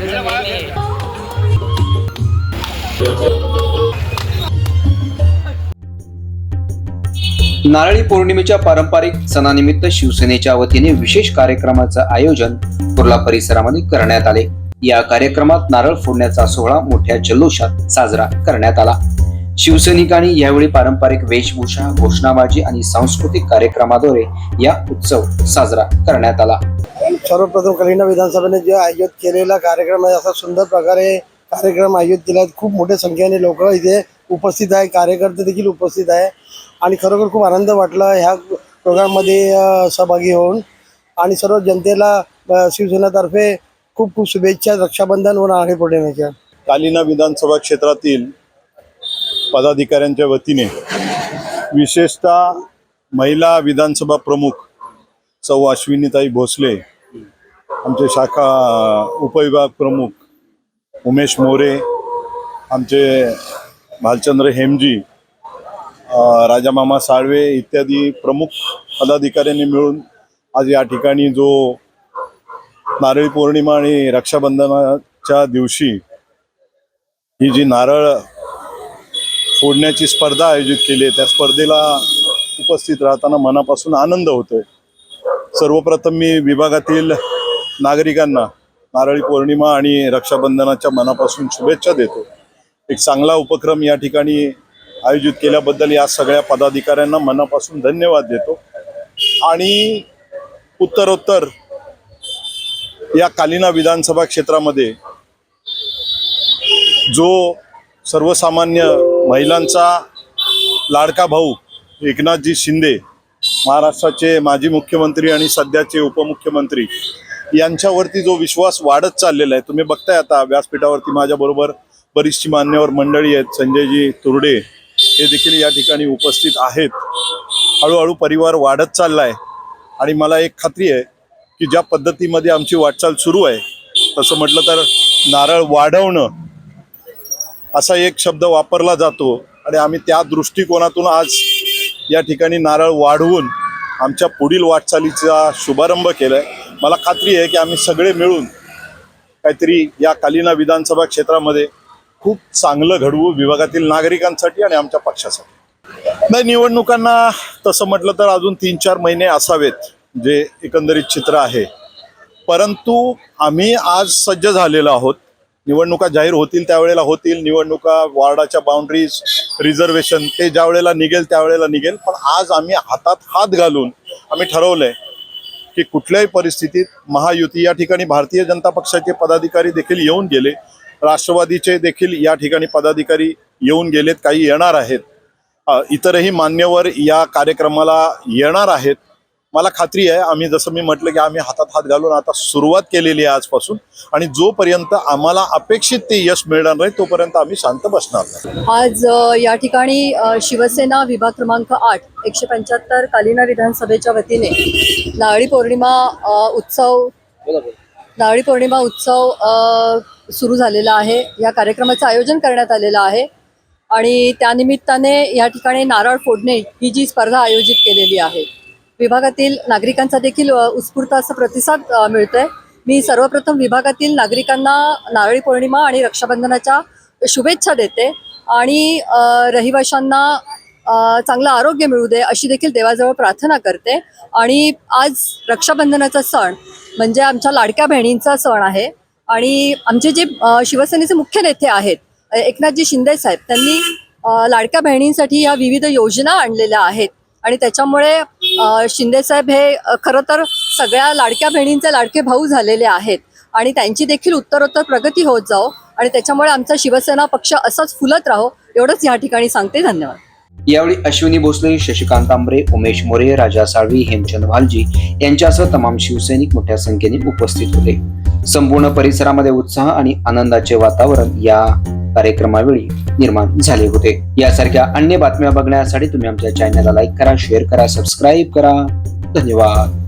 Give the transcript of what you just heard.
माझं नारळी पौर्णिमेच्या पारंपरिक सणानिमित्त शिवसेनेच्या वतीने विशेष कार्यक्रमाचं आयोजन कुर्ला परिसरामध्ये करण्यात आले. या कार्यक्रमात नारळ फोडण्याचा सोहळा मोठ्या जल्लोषात साजरा करण्यात आला. शिवसैनिकांनी यावेळी पारंपरिक वेशभूषा घोषणाबाजी आणि सांस्कृतिक कार्यक्रमाद्वारे या उत्सव साजरा करण्यात आला. सर्वप्रथम कलिंगड विधानसभेने जे आयोजित केलेला कार्यक्रम आहे असा सुंदर प्रकारे कार्यक्रम आयोजित केला आहे. खूप मोठ्या संख्येने लोक इथे उपस्थित आहे कार्यकर्ते देखील उपस्थित आहे. आणि खरोखर खूप आनंद वाटला ह्या प्रोग्राममध्ये अ, सहभागी होऊन. आणि सर्व जनतेला शिवसेनेतर्फे खूप खूप शुभेच्छा रक्षाबंधन व नारळी पौर्णिमेच्या कालिना विधानसभा क्षेत्रातील पदाधिकाऱ्यांच्या वतीने विशेषतः महिला विधानसभा प्रमुख सौ अश्विनीताई भोसले आमचे शाखा उपविभाग प्रमुख उमेश मोरे आमचे भालचंद्र हेमजी राजामामा साळवे इत्यादी प्रमुख पदाधिकाऱ्यांनी मिळून आज या ठिकाणी जो नारळी पौर्णिमा आणि रक्षाबंधनाच्या दिवशी ही जी नारळ फोडण्याची स्पर्धा आयोजित केली आहे. त्या स्पर्धेला उपस्थित राहताना मनापासून आनंद होतोय. सर्वप्रथम मी विभागातील नागरिकांना नारळी पौर्णिमा आणि रक्षाबंधनाच्या मनापासून शुभेच्छा देतो. एक चांगला उपक्रम या ठिकाणी आयोजित केल्याबद्दल या सगळ्या पदाधिकाऱ्यांना मनापासून धन्यवाद देतो. आणि उत्तरोत्तर या कालिना विधानसभा क्षेत्रामध्ये जो सर्वसामान्य महिलांचा लाडका भाऊ एकनाथजी शिंदे महाराष्ट्राचे माजी मुख्यमंत्री आणि सध्याचे उपमुख्यमंत्री यांच्यावरती जो विश्वास वाढत चाललेला आहे तुम्ही बघताय आता व्यासपीठावरती माझ्याबरोबर बरीचशी मान्यवर मंडळी आहेत संजयजी तुरडे हे देखील या ठिकाणी उपस्थित आहेत. हळूहळू परिवार वाढत चाललाय. आणि मला एक खात्री आहे की ज्या पद्धतीमध्ये आमची वाटचाल सुरू आहे तसं म्हटलं तर नारळ वाढवणं असा एक शब्द वापरला जातो आणि आम्ही त्या दृष्टिकोनातून आज या ठिकाणी नारळ वाढवून आमच्या पुढील वाटचालीचा शुभारंभ केलाय. मला खात्री आहे की आम्ही सगळे मिळून काहीतरी या कालिना विधानसभा क्षेत्रामध्ये खूप चांगलं घडवू विभागातील नागरिकांसाठी आणि आमच्या पक्षासाठी. नाही निवडणुकांना तसं म्हटलं तर अजून तीन चार महिने असावेत जे एकंदरीत चित्र आहे. परंतु आम्ही आज सज्ज झालेलो आहोत. निवडणुका जाहीर होतील त्यावेळेला होतील निवडणुका वॉर्डाच्या बाउंड्रीज रिझर्वेशन ते ज्या वेळेला निघेल त्यावेळेला निघेल. पण आज आम्ही हातात हात घालून आम्ही ठरवलंय की कुठल्याही परिस्थितीत महायुती या ठिकाणी भारतीय जनता पक्षाचे पदाधिकारी देखील येऊन गेले. राष्ट्रवादीचे देखील या ठिकाणी पदाधिकारी येऊन गेलेत काही येणार आहेत. इतरही मान्यवर या कार्यक्रमाला येणार आहेत. मला खात्री आहे आम्ही जसं मी म्हटलं की आम्ही हातात हात घालून आता सुरुवात केलेली आहे आजपासून आणि जोपर्यंत आम्हाला अपेक्षित ते यश मिळणार नाही तोपर्यंत आम्ही शांत बसणार नाही. आज या ठिकाणी शिवसेना विभाग क्रमांक आठ एकशे पंच्याहत्तर कालिना विधानसभेच्या वतीने नारळी पौर्णिमा उत्सव नारळी पौर्णिमा उत्सव सुरू झालेला आहे. या कार्यक्रमाचं आयोजन करण्यात आलेलं आहे. आणि त्यानिमित्ताने या ठिकाणी नारळ फोडणे ही जी स्पर्धा आयोजित केलेली आहे. विभागातील नागरिकांचा देखील उत्स्फूर्त असा प्रतिसाद मिळतोय. मी सर्वप्रथम विभागातील नागरिकांना नारळी पौर्णिमा आणि रक्षाबंधनाच्या शुभेच्छा देते आणि रहिवाशांना चांगलं आरोग्य मिळू दे अशी देखील देवाजवळ प्रार्थना करते. आणि आज रक्षाबंधनाचा सण म्हणजे आमच्या लाडक्या बहिणींचा सण आहे आणि आमचे जे शिवसेनेचे मुख्य नेते आहेत एकनाथजी शिंदे साहेब त्यांनी लाडक्या बहिणींसाठी या विविध योजना आणलेल्या आहेत. आणि त्याच्यामुळे शिंदेसाहेब शिंदे साहेब हे खरं तर सगळ्या लाडक्या बहिणींचे लाडके भाऊ झालेले आहेत आणि त्यांची देखील उत्तरोत्तर प्रगती होत जाओ आणि त्याच्यामुळे आमचा शिवसेना पक्ष असाच फुलत राहो एवढंच या ठिकाणी सांगते. धन्यवाद. यावेळी अश्विनी भोसले शशिकांत आंबरे उमेश मोरे राजा साळवी हेमचंद भालजी यांच्यासह तमाम शिवसैनिक मोठ्या संख्येने उपस्थित होते. संपूर्ण परिसरामध्ये उत्साह आणि आनंदाचे वातावरण या कार्यक्रमावेळी निर्माण झाले होते. यासारख्या अन्य बातम्या बघण्यासाठी तुम्ही आमच्या चॅनलला लाईक करा शेअर करा सबस्क्राईब करा. धन्यवाद.